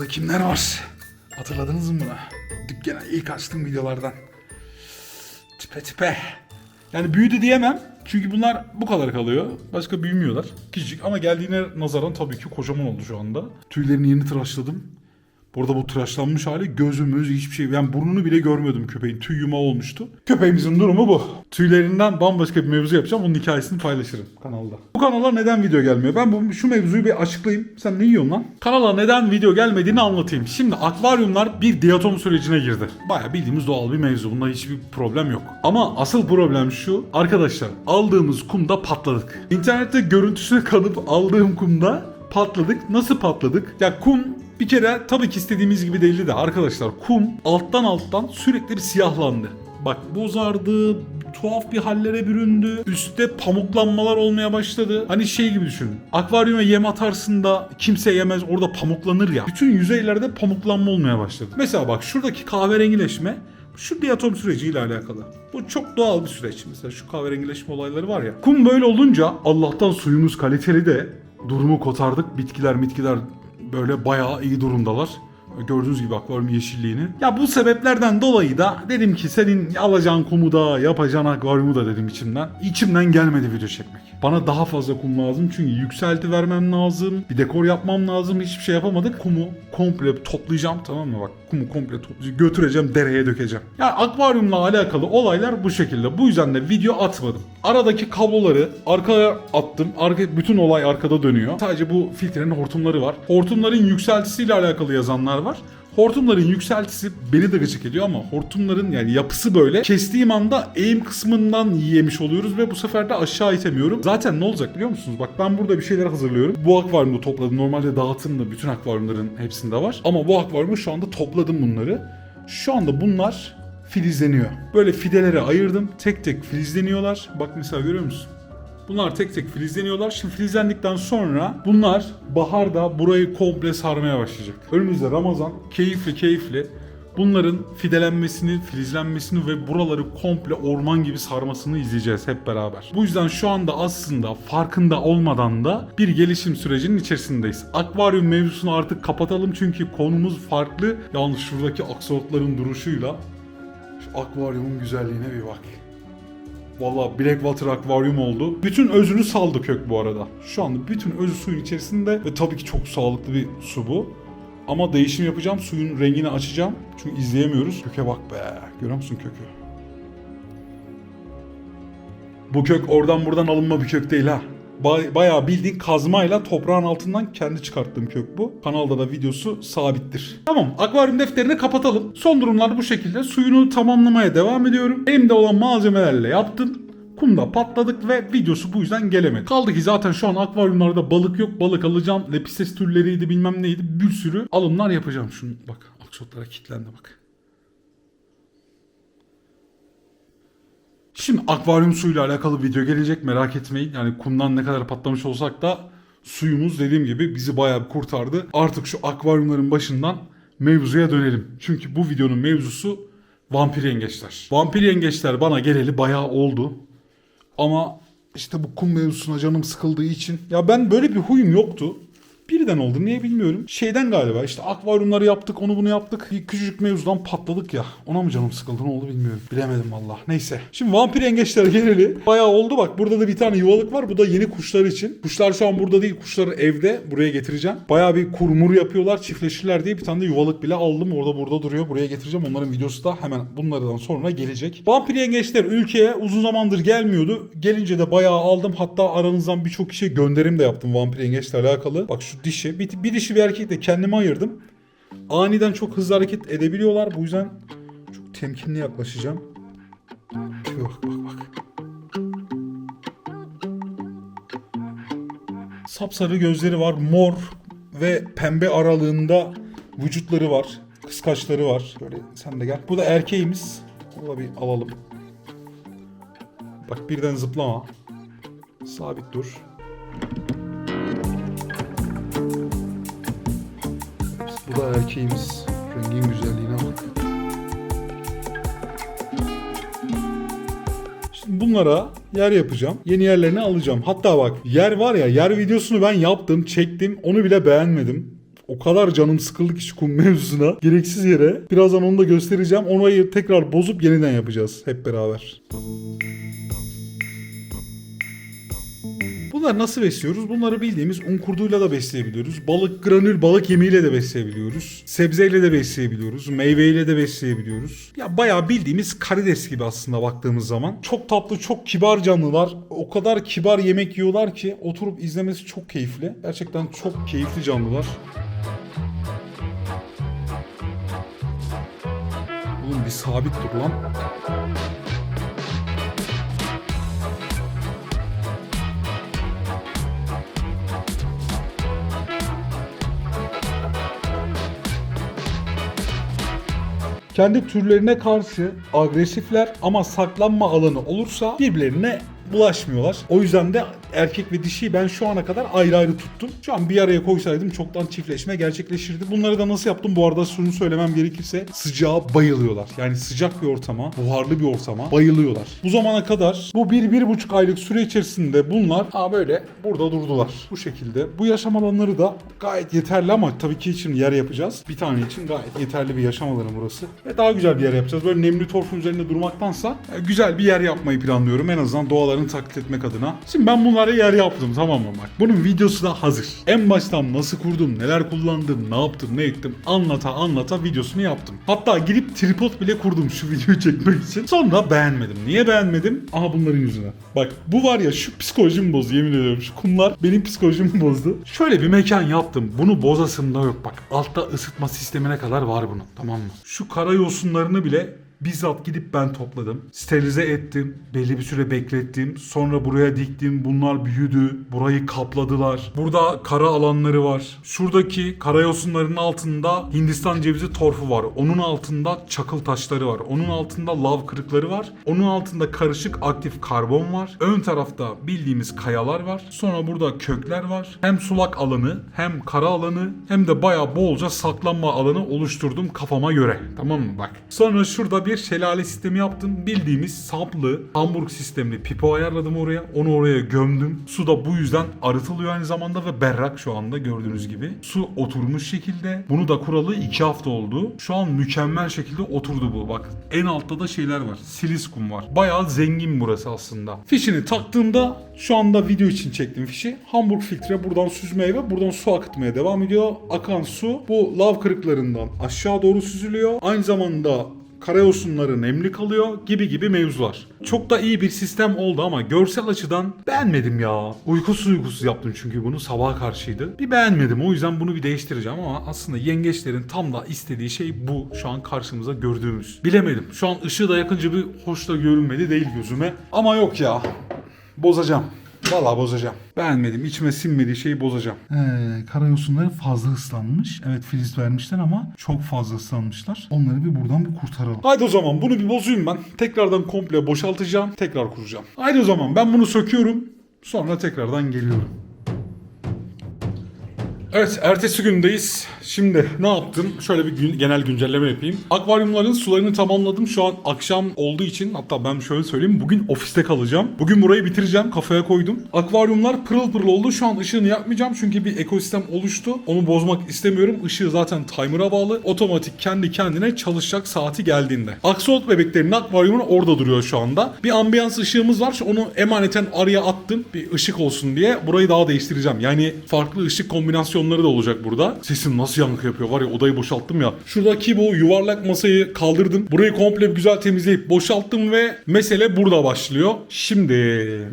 Yanımızda kimler var? Hatırladınız mı bunu? Dükkana ilk açtığım videolardan. Tipe tipe. Yani büyüdü diyemem. Çünkü bunlar bu kadar kalıyor. Başka büyümüyorlar. Küçük ama geldiğine nazaran tabii ki kocaman oldu şu anda. Tüylerini yeni tıraşladım. Bu arada bu tıraşlanmış hali gözü mözü hiçbir şey. Yani burnunu bile görmüyordum köpeğin. Tüy yumağı olmuştu. Köpeğimizin durumu bu. Tüylerinden bambaşka bir mevzu yapacağım. Onun hikayesini paylaşırım kanalda. Bu kanala neden video gelmiyor? Ben bu, şu mevzuyu bir açıklayayım. Sen ne yiyorsun lan? Kanala neden video gelmediğini anlatayım. Şimdi akvaryumlar bir diatom sürecine girdi. Baya bildiğimiz doğal bir mevzu. Bunda hiçbir problem yok. Ama asıl problem şu. Arkadaşlar aldığımız kumda patladık. İnternette görüntüsüne kanıp aldığım kumda patladık. Nasıl patladık? Ya kum bir kere tabii ki istediğimiz gibi değildi de arkadaşlar kum alttan alttan sürekli bir siyahlandı. Bak bozardı, tuhaf bir hallere büründü. Üstte pamuklanmalar olmaya başladı. Hani şey gibi düşünün. Akvaryuma yem atarsın da kimse yemez orada pamuklanır ya. Bütün yüzeylerde pamuklanma olmaya başladı. Mesela bak şuradaki kahverengileşme şu diatom süreciyle alakalı. Bu çok doğal bir süreç. Mesela şu kahverengileşme olayları var ya. Kum böyle olunca Allah'tan suyumuz kaliteli de durumu kotardık. Bitkiler bitkiler böyle bayağı iyi durumdalar. Gördüğünüz gibi akvaryum yeşilliğini. Ya bu sebeplerden dolayı da dedim ki senin alacağın kumu da yapacağın akvaryumu da dedim içimden. İçimden gelmedi video çekmek. Bana daha fazla kum lazım çünkü yükselti vermem lazım. Bir dekor yapmam lazım. Hiçbir şey yapamadık. Kumu komple toplayacağım tamam mı bak. Kumu komple toplayacağım. Götüreceğim dereye dökeceğim. Ya akvaryumla alakalı olaylar bu şekilde. Bu yüzden de video atmadım. Aradaki kabloları arkaya attım. Arka, bütün olay arkada dönüyor. Sadece bu filtrenin hortumları var. Hortumların yükseltisiyle alakalı yazanlar var. Hortumların yükseltisi beni de gıcık ediyor ama hortumların yani yapısı böyle. Kestiğim anda eğim kısmından yemiş oluyoruz ve bu sefer de aşağı itemiyorum. Zaten ne olacak biliyor musunuz? Bak ben burada bir şeyler hazırlıyorum. Bu akvaryumda topladım. Normalde dağıtım da bütün akvaryumların hepsinde var. Ama bu akvaryumda şu anda topladım bunları. Şu anda bunlar filizleniyor. Böyle fidelere ayırdım. Tek tek filizleniyorlar. Bak mesela görüyor musun? Bunlar tek tek filizleniyorlar. Şimdi filizlendikten sonra bunlar baharda burayı komple sarmaya başlayacak. Önümüzde Ramazan keyifli keyifli bunların fidelenmesini, filizlenmesini ve buraları komple orman gibi sarmasını izleyeceğiz hep beraber. Bu yüzden şu anda aslında farkında olmadan da bir gelişim sürecinin içerisindeyiz. Akvaryum mevzusunu artık kapatalım çünkü konumuz farklı. Yalnız şuradaki aksolotların duruşuyla şu akvaryumun güzelliğine bir bak. Valla Blackwater akvaryum oldu. Bütün özünü saldı kök bu arada. Şu anda bütün özü suyun içerisinde ve tabii ki çok sağlıklı bir su bu. Ama değişim yapacağım. Suyun rengini açacağım. Çünkü izleyemiyoruz. Köke bak be. Görüyor musun kökü? Bu kök oradan buradan alınma bir kök değil ha. Ba- bayağı bildiğin kazmayla toprağın altından kendi çıkarttığım kök bu. Kanalda da videosu sabittir. Tamam akvaryum defterini kapatalım. Son durumlar bu şekilde. Suyunu tamamlamaya devam ediyorum. Elimde olan malzemelerle yaptım. Kumda patladık ve videosu bu yüzden gelemedi. Kaldı ki zaten şu an akvaryumlarda balık yok. Balık alacağım. Lepistes türleriydi bilmem neydi. Bir sürü alımlar yapacağım. Şunu bak aksotlara kilitlendi bak. Şimdi akvaryum suyuyla alakalı video gelecek merak etmeyin. Yani kumdan ne kadar patlamış olsak da suyumuz dediğim gibi bizi bayağı bir kurtardı. Artık şu akvaryumların başından mevzuya dönelim. Çünkü bu videonun mevzusu vampir yengeçler. Vampir yengeçler bana geleli bayağı oldu. Ama işte bu kum mevzusuna canım sıkıldığı için. Ya ben böyle bir huyum yoktu. Birden oldu niye bilmiyorum. Şeyden galiba işte akvaryumları yaptık onu bunu yaptık. Bir küçücük mevzudan patladık ya. Ona mı canım sıkıldı ne oldu bilmiyorum. Bilemedim valla. Neyse. Şimdi vampir yengeçler geleli. Bayağı oldu bak burada da bir tane yuvalık var. Bu da yeni kuşlar için. Kuşlar şu an burada değil. Kuşları evde. Buraya getireceğim. Bayağı bir kurmur yapıyorlar. Çiftleşirler diye bir tane de yuvalık bile aldım. Orada burada duruyor. Buraya getireceğim. Onların videosu da hemen bunlardan sonra gelecek. Vampir yengeçler ülkeye uzun zamandır gelmiyordu. Gelince de bayağı aldım. Hatta aranızdan birçok kişiye gönderim de yaptım vampir yengeçle alakalı. Bak şu dişi. Bir, bir dişi bir erkek de kendime ayırdım. Aniden çok hızlı hareket edebiliyorlar. Bu yüzden çok temkinli yaklaşacağım. Bak bak bak. Sapsarı gözleri var. Mor ve pembe aralığında vücutları var. Kıskaçları var. Böyle sen de gel. Bu da erkeğimiz. Bunu da bir alalım. Bak birden zıplama. Sabit dur. Bu da erkeğimiz. Rengin güzelliğine bak. Şimdi bunlara yer yapacağım. Yeni yerlerini alacağım. Hatta bak yer var ya yer videosunu ben yaptım, çektim. Onu bile beğenmedim. O kadar canım sıkıldı ki şu kum mevzusuna. Gereksiz yere. Birazdan onu da göstereceğim. Orayı tekrar bozup yeniden yapacağız hep beraber. Bunları nasıl besliyoruz? Bunları bildiğimiz un kurduyla da besleyebiliyoruz. Balık granül balık yemiyle de besleyebiliyoruz. Sebzeyle de besleyebiliyoruz. Meyveyle de besleyebiliyoruz. Ya bayağı bildiğimiz karides gibi aslında baktığımız zaman. Çok tatlı, çok kibar canlılar. O kadar kibar yemek yiyorlar ki oturup izlemesi çok keyifli. Gerçekten çok keyifli canlılar. Oğlum bir sabit dur lan. Kendi türlerine karşı agresifler ama saklanma alanı olursa birbirlerine bulaşmıyorlar. O yüzden de erkek ve dişiyi ben şu ana kadar ayrı ayrı tuttum. Şu an bir araya koysaydım çoktan çiftleşme gerçekleşirdi. Bunları da nasıl yaptım? Bu arada şunu söylemem gerekirse sıcağa bayılıyorlar. Yani sıcak bir ortama, buharlı bir ortama bayılıyorlar. Bu zamana kadar bu bir, bir buçuk aylık süre içerisinde bunlar ha böyle burada durdular. Bu şekilde. Bu yaşam alanları da gayet yeterli ama tabii ki için yer yapacağız. Bir tane için gayet yeterli bir yaşam alanı burası. Ve daha güzel bir yer yapacağız. Böyle nemli torfun üzerinde durmaktansa e, güzel bir yer yapmayı planlıyorum. En azından doğalarını taklit etmek adına. Şimdi ben bunlara yer yaptım tamam mı bak. Bunun videosu da hazır. En baştan nasıl kurdum, neler kullandım, ne yaptım, ne ettim anlata anlata videosunu yaptım. Hatta girip tripod bile kurdum şu videoyu çekmek için. Sonra beğenmedim. Niye beğenmedim? Aha bunların yüzüne. Bak bu var ya şu psikolojimi bozdu yemin ediyorum. Şu kumlar benim psikolojimi bozdu. Şöyle bir mekan yaptım. Bunu bozasım da yok bak. Altta ısıtma sistemine kadar var bunun tamam mı? Şu kara yosunlarını bile Bizzat gidip ben topladım. Sterilize ettim. Belli bir süre beklettim. Sonra buraya diktim. Bunlar büyüdü. Burayı kapladılar. Burada kara alanları var. Şuradaki karayosunların altında Hindistan cevizi torfu var. Onun altında çakıl taşları var. Onun altında lav kırıkları var. Onun altında karışık aktif karbon var. Ön tarafta bildiğimiz kayalar var. Sonra burada kökler var. Hem sulak alanı hem kara alanı hem de bayağı bolca saklanma alanı oluşturdum kafama göre. Tamam mı bak. Sonra şurada bir şelale sistemi yaptım. Bildiğimiz saplı Hamburg sistemli pipo ayarladım oraya. Onu oraya gömdüm. Su da bu yüzden arıtılıyor aynı zamanda ve berrak şu anda gördüğünüz gibi. Su oturmuş şekilde. Bunu da kuralı 2 hafta oldu. Şu an mükemmel şekilde oturdu bu. Bak en altta da şeyler var. Siliskum var. Bayağı zengin burası aslında. Fişini taktığımda şu anda video için çektim fişi. Hamburg filtre buradan süzmeye ve buradan su akıtmaya devam ediyor. Akan su bu lav kırıklarından aşağı doğru süzülüyor. Aynı zamanda karayosunları nemli kalıyor gibi gibi mevzular. Çok da iyi bir sistem oldu ama görsel açıdan beğenmedim ya. Uykusuz uykusuz yaptım çünkü bunu sabaha karşıydı. Bir beğenmedim o yüzden bunu bir değiştireceğim ama aslında yengeçlerin tam da istediği şey bu şu an karşımıza gördüğümüz. Bilemedim. Şu an ışığı da yakınca bir hoş da görünmedi değil gözüme. Ama yok ya. Bozacağım. Vallahi bozacağım. Beğenmedim. İçime sinmediği şeyi bozacağım. Ee, karayosunları fazla ıslanmış. Evet filiz vermişler ama çok fazla ıslanmışlar. Onları bir buradan bir kurtaralım. Haydi o zaman bunu bir bozayım ben. Tekrardan komple boşaltacağım. Tekrar kuracağım. Haydi o zaman ben bunu söküyorum. Sonra tekrardan geliyorum. Evet, ertesi gündeyiz. Şimdi ne yaptım? Şöyle bir gün, genel güncelleme yapayım. Akvaryumların sularını tamamladım. Şu an akşam olduğu için hatta ben şöyle söyleyeyim. Bugün ofiste kalacağım. Bugün burayı bitireceğim. Kafaya koydum. Akvaryumlar pırıl pırıl oldu. Şu an ışığını yapmayacağım çünkü bir ekosistem oluştu. Onu bozmak istemiyorum. Işığı zaten timer'a bağlı. Otomatik kendi kendine çalışacak saati geldiğinde. Aksolot bebeklerinin akvaryumu orada duruyor şu anda. Bir ambiyans ışığımız var. Onu emaneten araya attım. Bir ışık olsun diye. Burayı daha değiştireceğim. Yani farklı ışık kombinasyonları da olacak burada. Sesim nasıl yankı yapıyor var ya odayı boşalttım ya. Şuradaki bu yuvarlak masayı kaldırdım. Burayı komple güzel temizleyip boşalttım ve mesele burada başlıyor. Şimdi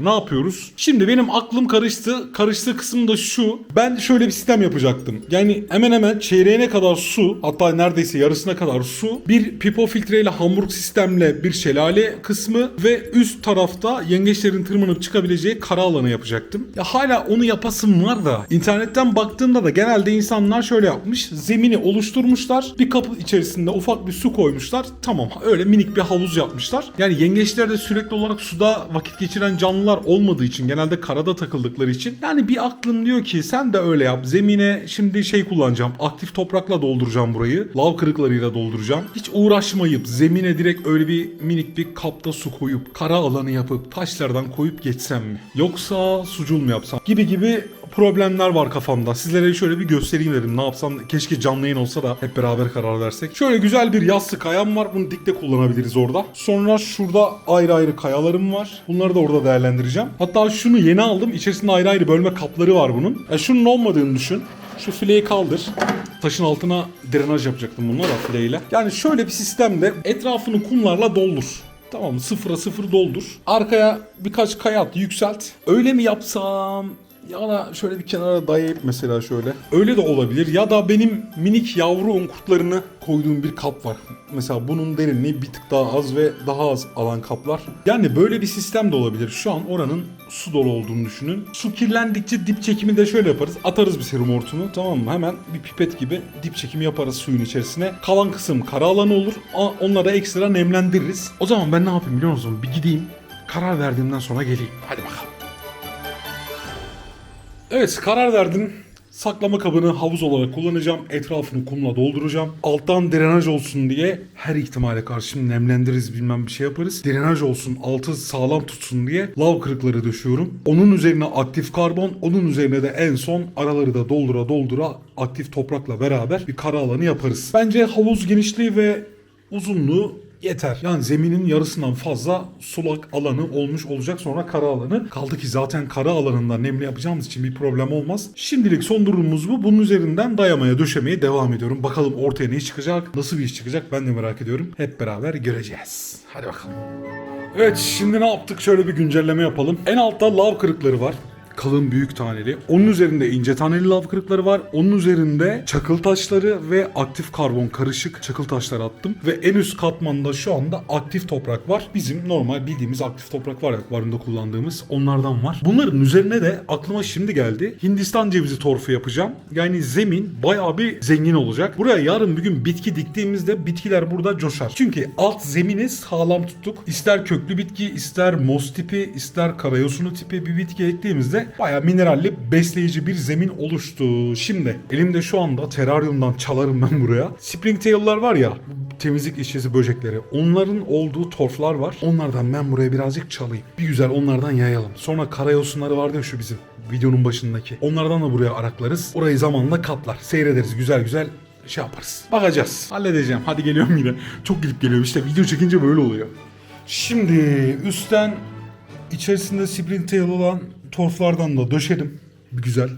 ne yapıyoruz? Şimdi benim aklım karıştı. Karıştığı kısım da şu. Ben şöyle bir sistem yapacaktım. Yani hemen hemen çeyreğine kadar su hatta neredeyse yarısına kadar su. Bir pipo filtreyle Hamburg sistemle bir şelale kısmı ve üst tarafta yengeçlerin tırmanıp çıkabileceği kara alanı yapacaktım. Ya hala onu yapasım var da internetten baktığımda da genelde insanlar şöyle yapmış. Zemini oluşturmuşlar. Bir kapı içerisinde ufak bir su koymuşlar. Tamam öyle minik bir havuz yapmışlar. Yani yengeçler de sürekli olarak suda vakit geçiren canlılar olmadığı için genelde karada takıldıkları için yani bir aklım diyor ki sen de öyle yap. Zemine şimdi şey kullanacağım. Aktif toprakla dolduracağım burayı. Lav kırıklarıyla dolduracağım. Hiç uğraşmayıp zemine direkt öyle bir minik bir kapta su koyup kara alanı yapıp taşlardan koyup geçsem mi? Yoksa sucul mu yapsam? Gibi gibi problemler var kafamda. Sizlere şöyle bir göstereyim dedim. Ne yapsam keşke canlı yayın olsa da hep beraber karar versek. Şöyle güzel bir yassı kayam var. Bunu dikte kullanabiliriz orada. Sonra şurada ayrı ayrı kayalarım var. Bunları da orada değerlendireceğim. Hatta şunu yeni aldım. İçerisinde ayrı ayrı bölme kapları var bunun. E şunun olmadığını düşün. Şu fileyi kaldır. Taşın altına drenaj yapacaktım bununla da fileyle. Yani şöyle bir sistemde etrafını kumlarla doldur. Tamam mı? Sıfıra sıfır doldur. Arkaya birkaç kaya at, yükselt. Öyle mi yapsam? Ya da şöyle bir kenara dayayıp mesela şöyle. Öyle de olabilir. Ya da benim minik yavru un kurtlarını koyduğum bir kap var. Mesela bunun derinliği bir tık daha az ve daha az alan kaplar. Yani böyle bir sistem de olabilir. Şu an oranın su dolu olduğunu düşünün. Su kirlendikçe dip çekimi de şöyle yaparız. Atarız bir serum hortumu tamam mı? Hemen bir pipet gibi dip çekimi yaparız suyun içerisine. Kalan kısım kara alanı olur. Onlara ekstra nemlendiririz. O zaman ben ne yapayım biliyor musun? Bir gideyim. Karar verdiğimden sonra geleyim. Hadi bakalım. Evet karar verdim. Saklama kabını havuz olarak kullanacağım. Etrafını kumla dolduracağım. Alttan drenaj olsun diye her ihtimale karşı nemlendiririz bilmem bir şey yaparız. Drenaj olsun altı sağlam tutsun diye lav kırıkları döşüyorum. Onun üzerine aktif karbon. Onun üzerine de en son araları da doldura doldura aktif toprakla beraber bir kara alanı yaparız. Bence havuz genişliği ve uzunluğu yeter. Yani zeminin yarısından fazla sulak alanı olmuş olacak sonra kara alanı. Kaldı ki zaten kara alanında nemli yapacağımız için bir problem olmaz. Şimdilik son durumumuz bu. Bunun üzerinden dayamaya döşemeye devam ediyorum. Bakalım ortaya ne çıkacak, nasıl bir iş çıkacak ben de merak ediyorum. Hep beraber göreceğiz. Hadi bakalım. Evet şimdi ne yaptık? Şöyle bir güncelleme yapalım. En altta lav kırıkları var kalın büyük taneli. Onun üzerinde ince taneli lav kırıkları var. Onun üzerinde çakıl taşları ve aktif karbon karışık çakıl taşları attım. Ve en üst katmanda şu anda aktif toprak var. Bizim normal bildiğimiz aktif toprak var akvaryumda kullandığımız onlardan var. Bunların üzerine de aklıma şimdi geldi. Hindistan cevizi torfu yapacağım. Yani zemin bayağı bir zengin olacak. Buraya yarın bir gün bitki diktiğimizde bitkiler burada coşar. Çünkü alt zemini sağlam tuttuk. İster köklü bitki, ister mos tipi, ister karayosunu tipi bir bitki ektiğimizde bayağı mineralli besleyici bir zemin oluştu. Şimdi elimde şu anda teraryumdan çalarım ben buraya. Springtail'lar var ya temizlik işçisi böcekleri. Onların olduğu torflar var. Onlardan ben buraya birazcık çalayım. Bir güzel onlardan yayalım. Sonra karayosunları vardı ya şu bizim videonun başındaki. Onlardan da buraya araklarız. Orayı zamanla kaplar. Seyrederiz güzel güzel şey yaparız. Bakacağız. Halledeceğim. Hadi geliyorum yine. Çok gidip geliyorum. İşte video çekince böyle oluyor. Şimdi üstten içerisinde Springtail olan torflardan da döşedim. Güzel.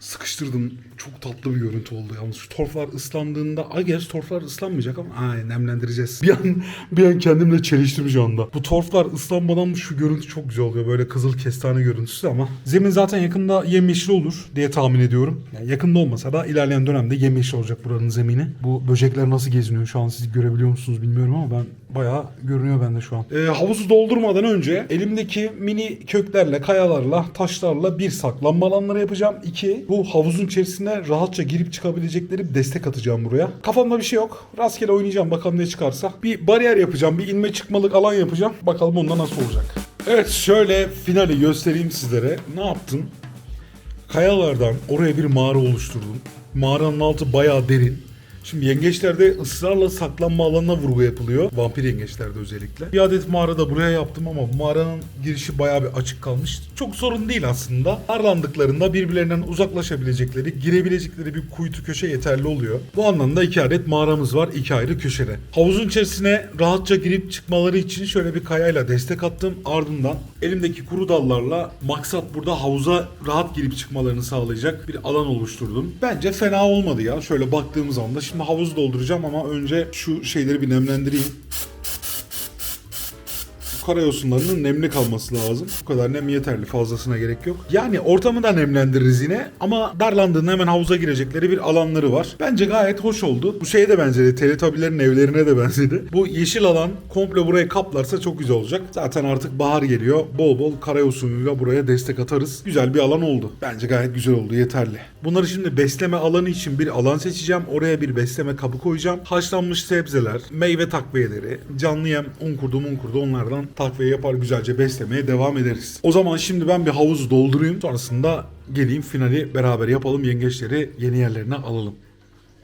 Sıkıştırdım. Çok tatlı bir görüntü oldu yalnız. Şu torflar ıslandığında... Ay gerçi torflar ıslanmayacak ama... Ay nemlendireceğiz. Bir an, bir an kendimle çeliştim şu anda. Bu torflar ıslanmadan şu görüntü çok güzel oluyor. Böyle kızıl kestane görüntüsü ama... Zemin zaten yakında yemyeşil olur diye tahmin ediyorum. Yani yakında olmasa da ilerleyen dönemde yemyeşil olacak buranın zemini. Bu böcekler nasıl geziniyor şu an siz görebiliyor musunuz bilmiyorum ama ben bayağı görünüyor bende şu an. Ee, havuzu doldurmadan önce elimdeki mini köklerle, kayalarla, taşlarla bir saklanma alanları yapacağım. İki, bu havuzun içerisine rahatça girip çıkabilecekleri bir destek atacağım buraya. Kafamda bir şey yok. Rastgele oynayacağım bakalım ne çıkarsa. Bir bariyer yapacağım, bir inme çıkmalık alan yapacağım. Bakalım onda nasıl olacak. Evet şöyle finali göstereyim sizlere. Ne yaptım? Kayalardan oraya bir mağara oluşturdum. Mağaranın altı bayağı derin. Şimdi yengeçlerde ısrarla saklanma alanına vurgu yapılıyor. Vampir yengeçlerde özellikle. Bir adet mağara da buraya yaptım ama bu mağaranın girişi bayağı bir açık kalmış. Çok sorun değil aslında. Arlandıklarında birbirlerinden uzaklaşabilecekleri, girebilecekleri bir kuytu köşe yeterli oluyor. Bu anlamda iki adet mağaramız var iki ayrı köşede. Havuzun içerisine rahatça girip çıkmaları için şöyle bir kayayla destek attım. Ardından elimdeki kuru dallarla maksat burada havuza rahat girip çıkmalarını sağlayacak bir alan oluşturdum. Bence fena olmadı ya. Şöyle baktığımız anda şimdi havuz dolduracağım ama önce şu şeyleri bir nemlendireyim. Bu Karayosunlarının nemli kalması lazım. Bu kadar nem yeterli. Fazlasına gerek yok. Yani ortamı da nemlendiririz yine. Ama darlandığında hemen havuza girecekleri bir alanları var. Bence gayet hoş oldu. Bu şeye de benzedi. Teletabilerin evlerine de benzedi. Bu yeşil alan komple burayı kaplarsa çok güzel olacak. Zaten artık bahar geliyor. Bol bol karayosunuyla buraya destek atarız. Güzel bir alan oldu. Bence gayet güzel oldu. Yeterli. Bunları şimdi besleme alanı için bir alan seçeceğim. Oraya bir besleme kabı koyacağım. Haşlanmış sebzeler, meyve takviyeleri, canlı yem, un kurdu un kurdu onlardan takviye yapar güzelce beslemeye devam ederiz. O zaman şimdi ben bir havuzu doldurayım. Sonrasında geleyim finali beraber yapalım. Yengeçleri yeni yerlerine alalım.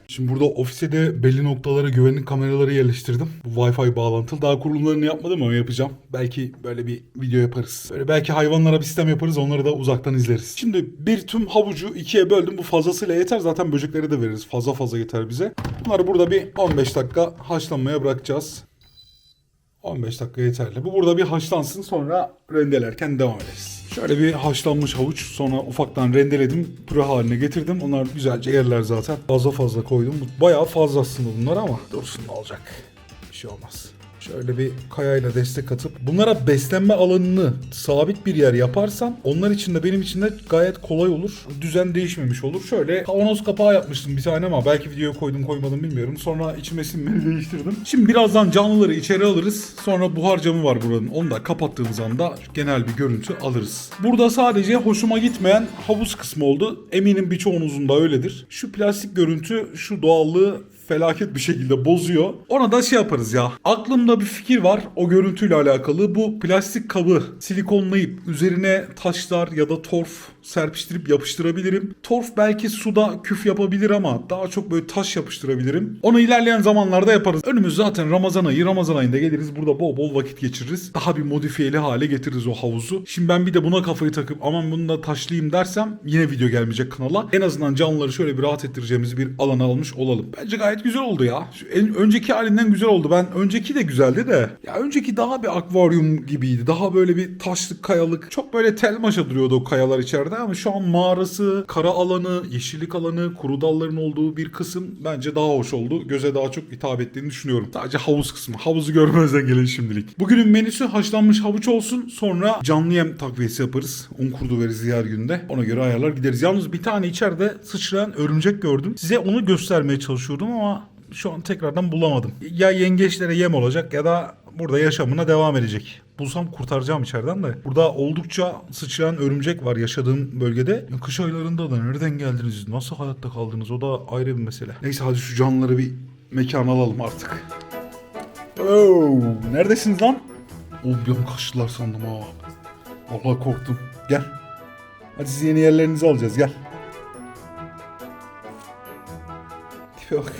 Şimdi burada ofise de belli noktalara güvenlik kameraları yerleştirdim. Bu Wi-Fi bağlantılı. Daha kurulumlarını yapmadım ama yapacağım. Belki böyle bir video yaparız. Böyle belki hayvanlara bir sistem yaparız. Onları da uzaktan izleriz. Şimdi bir tüm havucu ikiye böldüm. Bu fazlasıyla yeter. Zaten böceklere de veririz. Fazla fazla yeter bize. Bunları burada bir 15 dakika haşlanmaya bırakacağız. 15 dakika yeterli. Bu burada bir haşlansın sonra rendelerken devam ederiz. Şöyle bir haşlanmış havuç sonra ufaktan rendeledim. Püre haline getirdim. Onlar güzelce yerler zaten. Fazla fazla koydum. Bayağı fazla aslında bunlar ama dursun olacak. Bir şey olmaz. Şöyle bir kayayla destek atıp bunlara beslenme alanını sabit bir yer yaparsam onlar için de benim için de gayet kolay olur. Düzen değişmemiş olur. Şöyle kavanoz kapağı yapmıştım bir tane ama belki videoya koydum koymadım bilmiyorum. Sonra içime sinmeni değiştirdim. Şimdi birazdan canlıları içeri alırız. Sonra buhar camı var buranın. Onu da kapattığımız anda genel bir görüntü alırız. Burada sadece hoşuma gitmeyen havuz kısmı oldu. Eminim birçoğunuzun da öyledir. Şu plastik görüntü şu doğallığı felaket bir şekilde bozuyor. Ona da şey yaparız ya. Aklımda bir fikir var o görüntüyle alakalı. Bu plastik kabı silikonlayıp üzerine taşlar ya da torf serpiştirip yapıştırabilirim. Torf belki suda küf yapabilir ama daha çok böyle taş yapıştırabilirim. Onu ilerleyen zamanlarda yaparız. Önümüz zaten Ramazan ayı. Ramazan ayında geliriz burada bol bol vakit geçiririz. Daha bir modifiyeli hale getiririz o havuzu. Şimdi ben bir de buna kafayı takıp aman bunu da taşlayayım dersem yine video gelmeyecek kanala. En azından canlıları şöyle bir rahat ettireceğimiz bir alan almış olalım. Bence gayet güzel oldu ya. Şu en, önceki halinden güzel oldu. Ben önceki de güzeldi de. Ya önceki daha bir akvaryum gibiydi. Daha böyle bir taşlık kayalık. Çok böyle tel maşa duruyordu o kayalar içeride ama şu an mağarası, kara alanı, yeşillik alanı, kuru dalların olduğu bir kısım bence daha hoş oldu. Göze daha çok hitap ettiğini düşünüyorum. Sadece havuz kısmı. Havuzu görmezden gelin şimdilik. Bugünün menüsü haşlanmış havuç olsun. Sonra canlı yem takviyesi yaparız. Un kurdu veririz diğer günde. Ona göre ayarlar gideriz. Yalnız bir tane içeride sıçrayan örümcek gördüm. Size onu göstermeye çalışıyordum ama şu an tekrardan bulamadım. Ya yengeçlere yem olacak ya da burada yaşamına devam edecek. Bulsam kurtaracağım içeriden de. Burada oldukça sıçrayan örümcek var yaşadığım bölgede. Ya Kış aylarında da nereden geldiniz? Nasıl hayatta kaldınız? O da ayrı bir mesele. Neyse hadi şu canlıları bir mekan alalım artık. Oo, neredesiniz lan? Oğlum bir an kaçtılar sandım ha. Vallahi korktum. Gel. Hadi siz yeni yerlerinizi alacağız gel. Tipe bak.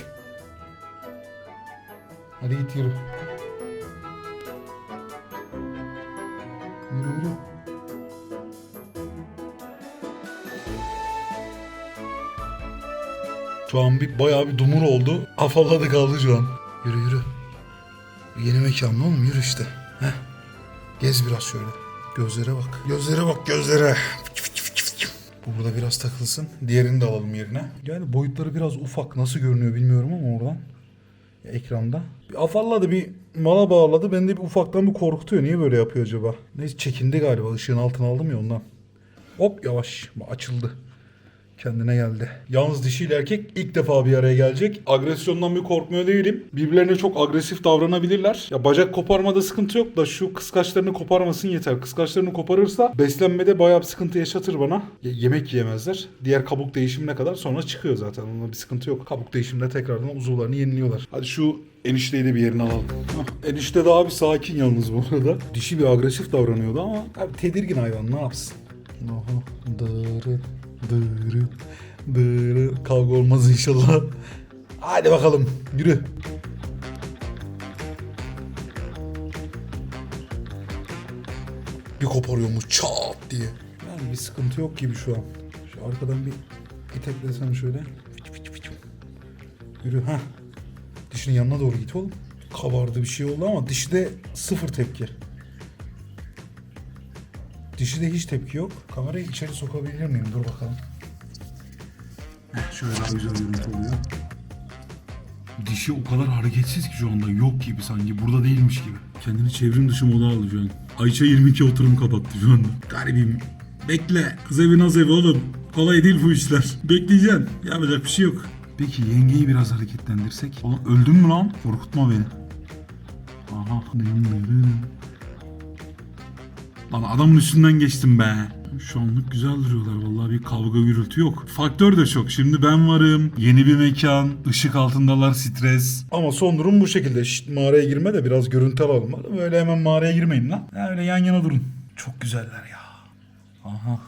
Hadi git. Yürü Şu an bir bayağı bir dumur oldu. Afalladı kaldı şu an. Yürü yürü. Yeni mekan mı oğlum yürü işte. Heh. Gez biraz şöyle. Gözlere bak. Gözlere bak gözlere. Bu burada biraz takılsın. Diğerini de alalım yerine. Yani boyutları biraz ufak. Nasıl görünüyor bilmiyorum ama oradan. Ekranda. Bir afalladı bir mala bağladı. Beni de bir ufaktan bir korkutuyor. Niye böyle yapıyor acaba? Neyse çekindi galiba. Işığın altına aldım ya ondan. Hop yavaş. Açıldı. Kendine geldi. Yalnız dişiyle erkek ilk defa bir araya gelecek. Agresyondan bir korkmuyor değilim. Birbirlerine çok agresif davranabilirler. Ya bacak koparmada sıkıntı yok da şu kıskaçlarını koparmasın yeter. Kıskaçlarını koparırsa beslenmede bayağı bir sıkıntı yaşatır bana. Ye- yemek yiyemezler. Diğer kabuk değişimine kadar sonra çıkıyor zaten. Onda bir sıkıntı yok. Kabuk değişiminde tekrardan uzuvlarını yeniliyorlar. Hadi şu enişteyi de bir yerine alalım. Hah, enişte daha bir sakin yalnız bu arada. Dişi bir agresif davranıyordu ama tedirgin hayvan ne yapsın? Oha. Dırı, dırı, dırı. Kavga olmaz inşallah. Hadi bakalım yürü. Bir koparıyormuş çat diye. Yani bir sıkıntı yok gibi şu an. Şu arkadan bir iteklesem şöyle. Yürü ha. Dişinin yanına doğru git oğlum. Kabardı bir şey oldu ama dişide sıfır tepki. Dişide hiç tepki yok. Kamerayı içeri sokabilir miyim? Dur bakalım. Heh, şöyle daha güzel görüntü oluyor. Dişi o kadar hareketsiz ki şu anda yok gibi sanki burada değilmiş gibi. Kendini çevrim dışı moda aldı şu an. Ayça 22 oturum kapattı şu anda. Garibim. Bekle. Kız evi naz evi oğlum. Kolay değil bu işler. Bekleyeceksin. Yapacak bir şey yok. Peki yengeyi biraz hareketlendirsek. Oğlum öldün mü lan? Korkutma beni. Aha. Lan adamın üstünden geçtim be. Şu anlık güzel duruyorlar vallahi bir kavga gürültü yok. Faktör de çok. Şimdi ben varım. Yeni bir mekan. ışık altındalar stres. Ama son durum bu şekilde. Şşt, mağaraya girme de biraz görüntü alalım. Böyle hemen mağaraya girmeyin lan. Ya öyle yan yana durun. Çok güzeller ya. Aha.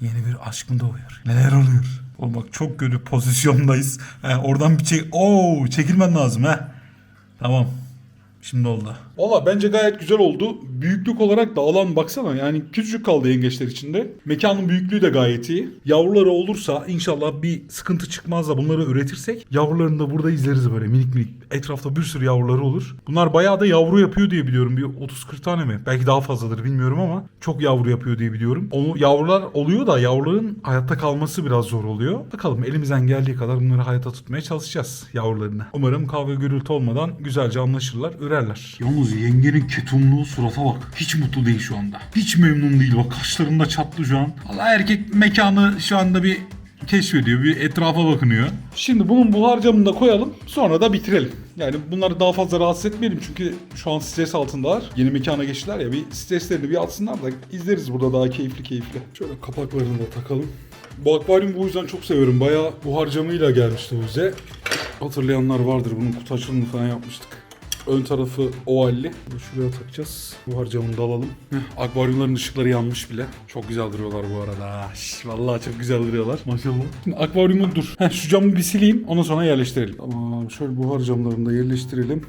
Yeni bir aşkın doğuyor. Neler oluyor? Oğlum bak çok kötü pozisyondayız. He, oradan bir çek... Oo, çekilmen lazım ha. Tamam. Şimdi oldu. Valla bence gayet güzel oldu. Büyüklük olarak da alan baksana yani küçücük kaldı yengeçler içinde. Mekanın büyüklüğü de gayet iyi. Yavruları olursa inşallah bir sıkıntı çıkmaz da bunları üretirsek yavrularını da burada izleriz böyle minik minik. Etrafta bir sürü yavruları olur. Bunlar bayağı da yavru yapıyor diye biliyorum. Bir 30-40 tane mi? Belki daha fazladır bilmiyorum ama çok yavru yapıyor diye biliyorum. Onu yavrular oluyor da yavruların hayatta kalması biraz zor oluyor. Bakalım elimizden geldiği kadar bunları hayata tutmaya çalışacağız yavrularını. Umarım kavga gürültü olmadan güzelce anlaşırlar, ürerler. Yalnız yengenin ketumluğu surata bak. Hiç mutlu değil şu anda. Hiç memnun değil. Bak kaşlarında çatlı şu an. Allah erkek mekanı şu anda bir keşfediyor. Bir etrafa bakınıyor. Şimdi bunun buhar camını da koyalım. Sonra da bitirelim. Yani bunları daha fazla rahatsız etmeyelim çünkü şu an stres altındalar. Yeni mekana geçtiler ya bir streslerini bir atsınlar da izleriz burada daha keyifli keyifli. Şöyle kapaklarını da takalım. Bu akvaryum bu yüzden çok seviyorum. Bayağı buhar camıyla gelmişti bu bize. Hatırlayanlar vardır bunun kutu açılımını falan yapmıştık. Ön tarafı ovalli. Bunu şuraya takacağız. Buhar camını da alalım. Heh, akvaryumların ışıkları yanmış bile. Çok güzel duruyorlar bu arada. Şş, vallahi çok güzel duruyorlar. Maşallah. Şimdi akvaryumu dur. Heh, şu camı bir sileyim. Ondan sonra yerleştirelim. Tamam. Şöyle buhar camlarını da yerleştirelim.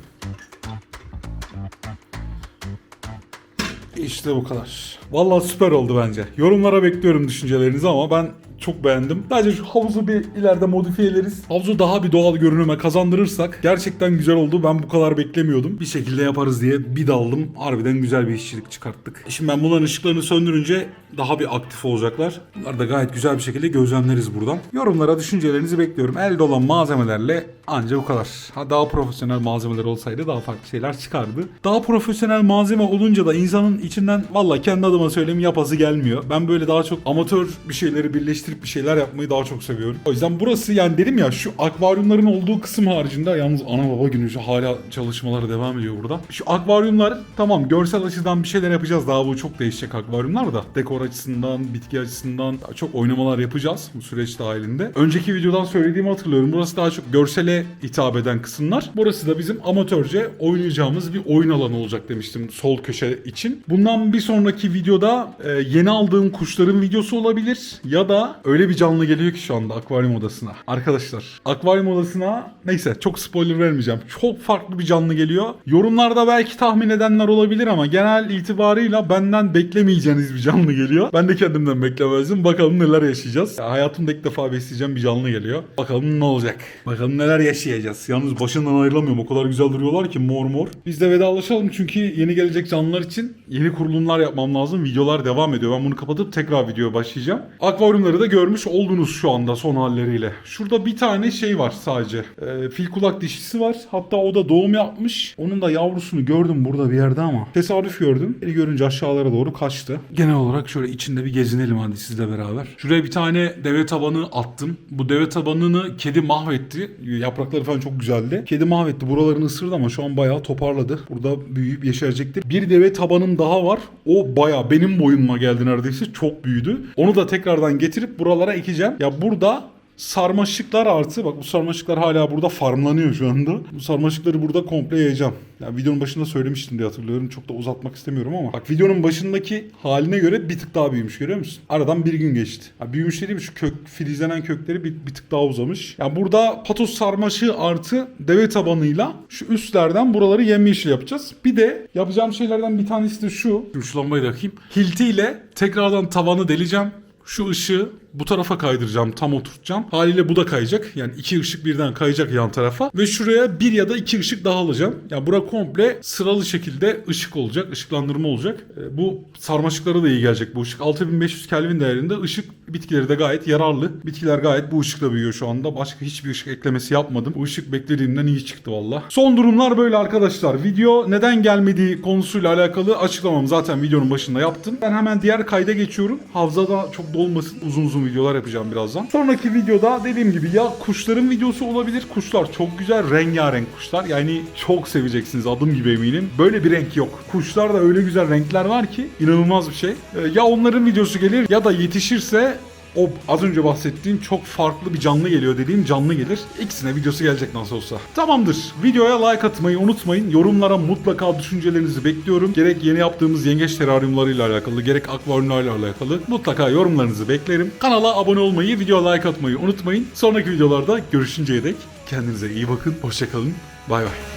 İşte bu kadar. Vallahi süper oldu bence. Yorumlara bekliyorum düşüncelerinizi ama ben çok beğendim. Sadece şu havuzu bir ileride modifiye ederiz. Havuzu daha bir doğal görünüme kazandırırsak gerçekten güzel oldu. Ben bu kadar beklemiyordum. Bir şekilde yaparız diye bir daldım. Harbiden güzel bir işçilik çıkarttık. Şimdi ben bunların ışıklarını söndürünce daha bir aktif olacaklar. Bunları da gayet güzel bir şekilde gözlemleriz buradan. Yorumlara düşüncelerinizi bekliyorum. Elde olan malzemelerle anca bu kadar. Ha daha profesyonel malzemeler olsaydı daha farklı şeyler çıkardı. Daha profesyonel malzeme olunca da insanın içinden valla kendi adıma söyleyeyim yapası gelmiyor. Ben böyle daha çok amatör bir şeyleri birleştirip bir şeyler yapmayı daha çok seviyorum. O yüzden burası yani dedim ya şu akvaryumların olduğu kısım haricinde yalnız ana baba günü şu hala çalışmaları devam ediyor burada. Şu akvaryumlar tamam görsel açıdan bir şeyler yapacağız. Daha bu çok değişecek akvaryumlar da. Dekor açısından, bitki açısından çok oynamalar yapacağız bu süreç dahilinde. Önceki videodan söylediğimi hatırlıyorum. Burası daha çok görsele hitap eden kısımlar. Burası da bizim amatörce oynayacağımız bir oyun alanı olacak demiştim sol köşe için. Bundan bir sonraki videoda e, yeni aldığım kuşların videosu olabilir ya da öyle bir canlı geliyor ki şu anda akvaryum odasına. Arkadaşlar akvaryum odasına neyse çok spoiler vermeyeceğim. Çok farklı bir canlı geliyor. Yorumlarda belki tahmin edenler olabilir ama genel itibarıyla benden beklemeyeceğiniz bir canlı geliyor. Ben de kendimden beklemezdim. Bakalım neler yaşayacağız. Ya hayatımda ilk defa besleyeceğim bir canlı geliyor. Bakalım ne olacak. Bakalım neler yaşayacağız. Yalnız başından ayrılamıyorum. O kadar güzel duruyorlar ki mor mor. Biz de vedalaşalım çünkü yeni gelecek canlılar için yeni kurulumlar yapmam lazım. Videolar devam ediyor. Ben bunu kapatıp tekrar videoya başlayacağım. Akvaryumları da görmüş oldunuz şu anda son halleriyle. Şurada bir tane şey var sadece. Ee, fil kulak dişisi var. Hatta o da doğum yapmış. Onun da yavrusunu gördüm burada bir yerde ama. Tesadüf gördüm. Beni görünce aşağılara doğru kaçtı. Genel olarak şöyle içinde bir gezinelim hadi sizle beraber. Şuraya bir tane deve tabanı attım. Bu deve tabanını kedi mahvetti. Yaprakları falan çok güzeldi. Kedi mahvetti. Buralarını ısırdı ama şu an bayağı toparladı. Burada büyüyüp yeşerecektir. Bir deve tabanım daha var. O bayağı benim boyuma geldi neredeyse. Çok büyüdü. Onu da tekrardan getirip buralara ekeceğim. Ya burada sarmaşıklar artı bak bu sarmaşıklar hala burada farmlanıyor şu anda. Bu sarmaşıkları burada komple yayacağım. Ya videonun başında söylemiştim diye hatırlıyorum. Çok da uzatmak istemiyorum ama. Bak videonun başındaki haline göre bir tık daha büyümüş görüyor musun? Aradan bir gün geçti. Ya büyümüş dediğim şu kök filizlenen kökleri bir, bir tık daha uzamış. Ya burada patos sarmaşığı artı deve tabanıyla şu üstlerden buraları yemyeşil yapacağız. Bir de yapacağım şeylerden bir tanesi de şu. Şu lambayı da yakayım. Hiltiyle tekrardan tavanı deleceğim. Şu ışığı bu tarafa kaydıracağım, tam oturtacağım. Haliyle bu da kayacak. Yani iki ışık birden kayacak yan tarafa. Ve şuraya bir ya da iki ışık daha alacağım. Yani bura komple sıralı şekilde ışık olacak, ışıklandırma olacak. E, bu sarmaşıklara da iyi gelecek bu ışık. 6500 Kelvin değerinde ışık bitkileri de gayet yararlı. Bitkiler gayet bu ışıkla büyüyor şu anda. Başka hiçbir ışık eklemesi yapmadım. Bu ışık beklediğimden iyi çıktı valla. Son durumlar böyle arkadaşlar. Video neden gelmediği konusuyla alakalı açıklamamı zaten videonun başında yaptım. Ben hemen diğer kayda geçiyorum. Havzada çok dolmasın. Uzun uzun videolar yapacağım birazdan. Sonraki videoda dediğim gibi ya kuşların videosu olabilir. Kuşlar çok güzel rengarenk kuşlar. Yani çok seveceksiniz adım gibi eminim. Böyle bir renk yok. Kuşlarda öyle güzel renkler var ki inanılmaz bir şey. Ee, ya onların videosu gelir ya da yetişirse o az önce bahsettiğim çok farklı bir canlı geliyor dediğim canlı gelir. İkisine videosu gelecek nasıl olsa. Tamamdır. Videoya like atmayı unutmayın. Yorumlara mutlaka düşüncelerinizi bekliyorum. Gerek yeni yaptığımız yengeç teraryumlarıyla alakalı, gerek akvaryumlarla alakalı mutlaka yorumlarınızı beklerim. Kanala abone olmayı, video like atmayı unutmayın. Sonraki videolarda görüşünceye dek kendinize iyi bakın. Hoşçakalın. Bay bay.